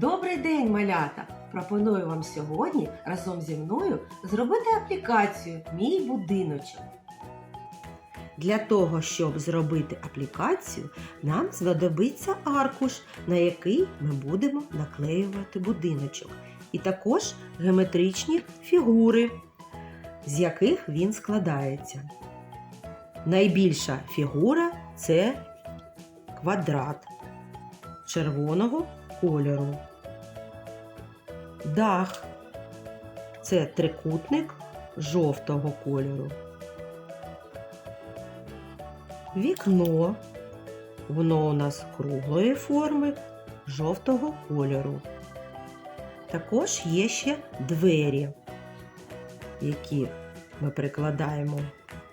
Добрий день, малята! Пропоную вам сьогодні разом зі мною зробити аплікацію Мій будиночок. Для того, щоб зробити аплікацію, нам знадобиться аркуш, на який ми будемо наклеювати будиночок, і також геометричні фігури, з яких він складається. Найбільша фігура це квадрат червоного кольору. Дах це трикутник жовтого кольору. Вікно. Воно у нас круглої форми жовтого кольору. Також є ще двері, які ми прикладаємо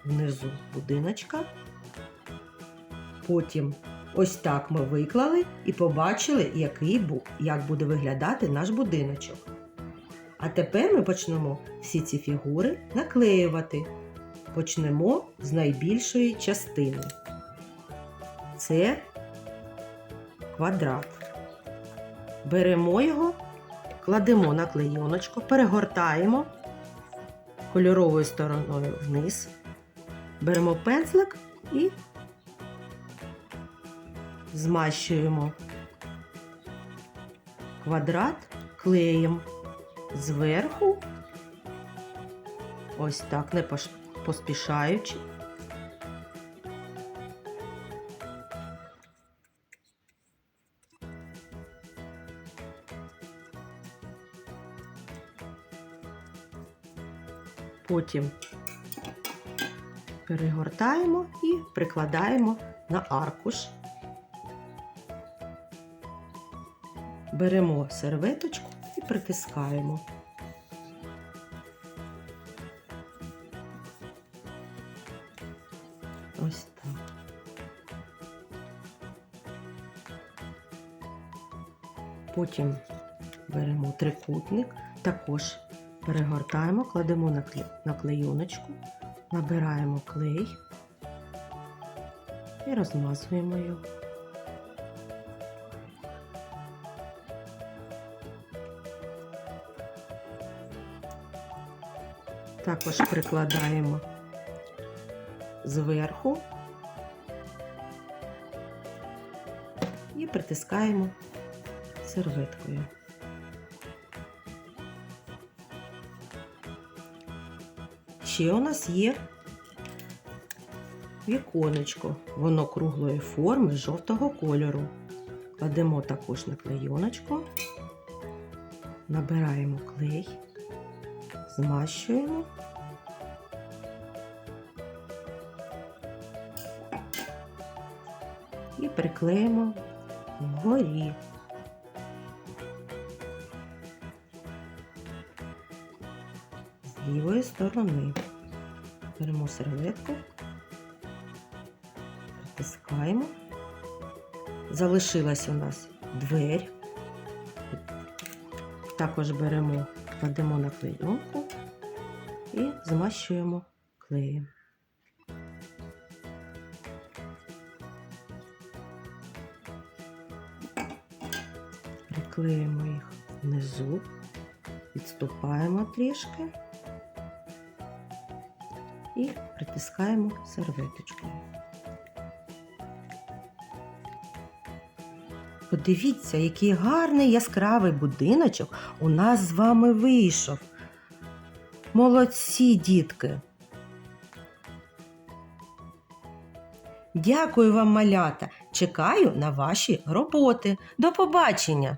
внизу будиночка. Потім ось так ми виклали і побачили, який, як буде виглядати наш будиночок. А тепер ми почнемо всі ці фігури наклеювати. Почнемо з найбільшої частини. Це квадрат. Беремо його, кладемо на клейоночку, перегортаємо кольоровою стороною вниз. Беремо пензлик і змащуємо квадрат клеєм зверху, ось так, не поспішаючи. Потім перегортаємо і прикладаємо на аркуш. Беремо серветочку і притискаємо. Ось так. Потім беремо трикутник, також перегортаємо, кладемо на, кле... на клейоночку, набираємо клей і розмазуємо його. Також прикладаємо зверху і притискаємо серветкою. Ще у нас є віконечко. Воно круглої форми жовтого кольору. Кладемо також на клейоночку, набираємо клей змащуємо. І приклеїмо вгорі. З лівої сторони. Беремо серветку, притискаємо. Залишилась у нас двері. Також беремо, кладемо на клейонку і змащуємо клеєм. Приклеїмо їх внизу, відступаємо трішки і притискаємо серветочкою. Подивіться, який гарний яскравий будиночок у нас з вами вийшов. Молодці, дітки. Дякую вам, малята. Чекаю на ваші роботи. До побачення!